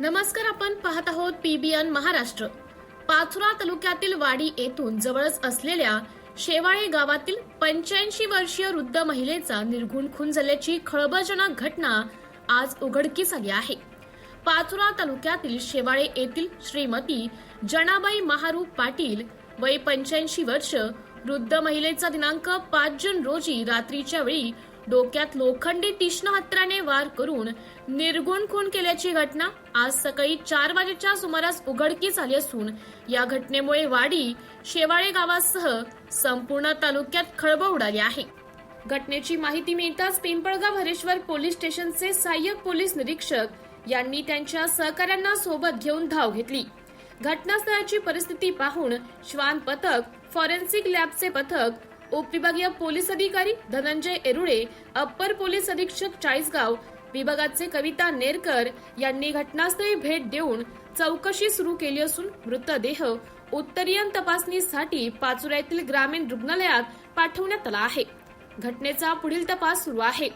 नमस्कार आपण पाहत आहोत पीबीएन महाराष्ट्र. पाचुरा तालुक्यातील वाडी येथून जवळच असलेल्या शेवाळे गावातील पंच्याऐंशी वर्षीय वृद्ध महिलेचा निर्घुण खून झाल्याची खळबळजनक घटना आज उघडकीस आली आहे. पाचुरा तालुक्यातील शेवाळे येथील श्रीमती जनाबाई महारू पाटील वय पंच्याऐंशी वर्ष वृद्ध महिलेचा दिनांक पाच जून रोजी रात्रीच्या वेळी डोक्यात लोखंडी तीक्ष्ण हत्राने वार करून निर्गुण खून केल्याची घटना आज सकाळी चार वाजेच्या सुमारास उघडकीस आली असून या घटनेमुळे वाडी शेवाळे गावासह संपूर्ण तालुक्यात खळबळ उडाली आहे. घटनेची माहिती मिळताच पिंपळगाव हरेश्वर पोलीस स्टेशनचे सहाय्यक पोलीस निरीक्षक यांनी त्यांच्या सहकाऱ्यांना सोबत घेऊन धाव घेतली. घटनास्थळाची परिस्थिती पाहून श्वान पथक फॉरेन्सिक लॅबचे पथक उपविभागीय पोलीस अधिकारी धनंजय एरुळे अप्पर पोलीस अधीक्षक चाळीसगाव विभागाचे कविता नेरकर यांनी घटनास्थळी भेट देऊन चौकशी सुरू केली असून मृतदेह उत्तरीयन तपासणीसाठी पाचुऱ्यातील ग्रामीण रुग्णालयात पाठवण्यात आला आहे. घटनेचा पुढील तपास सुरू आहे.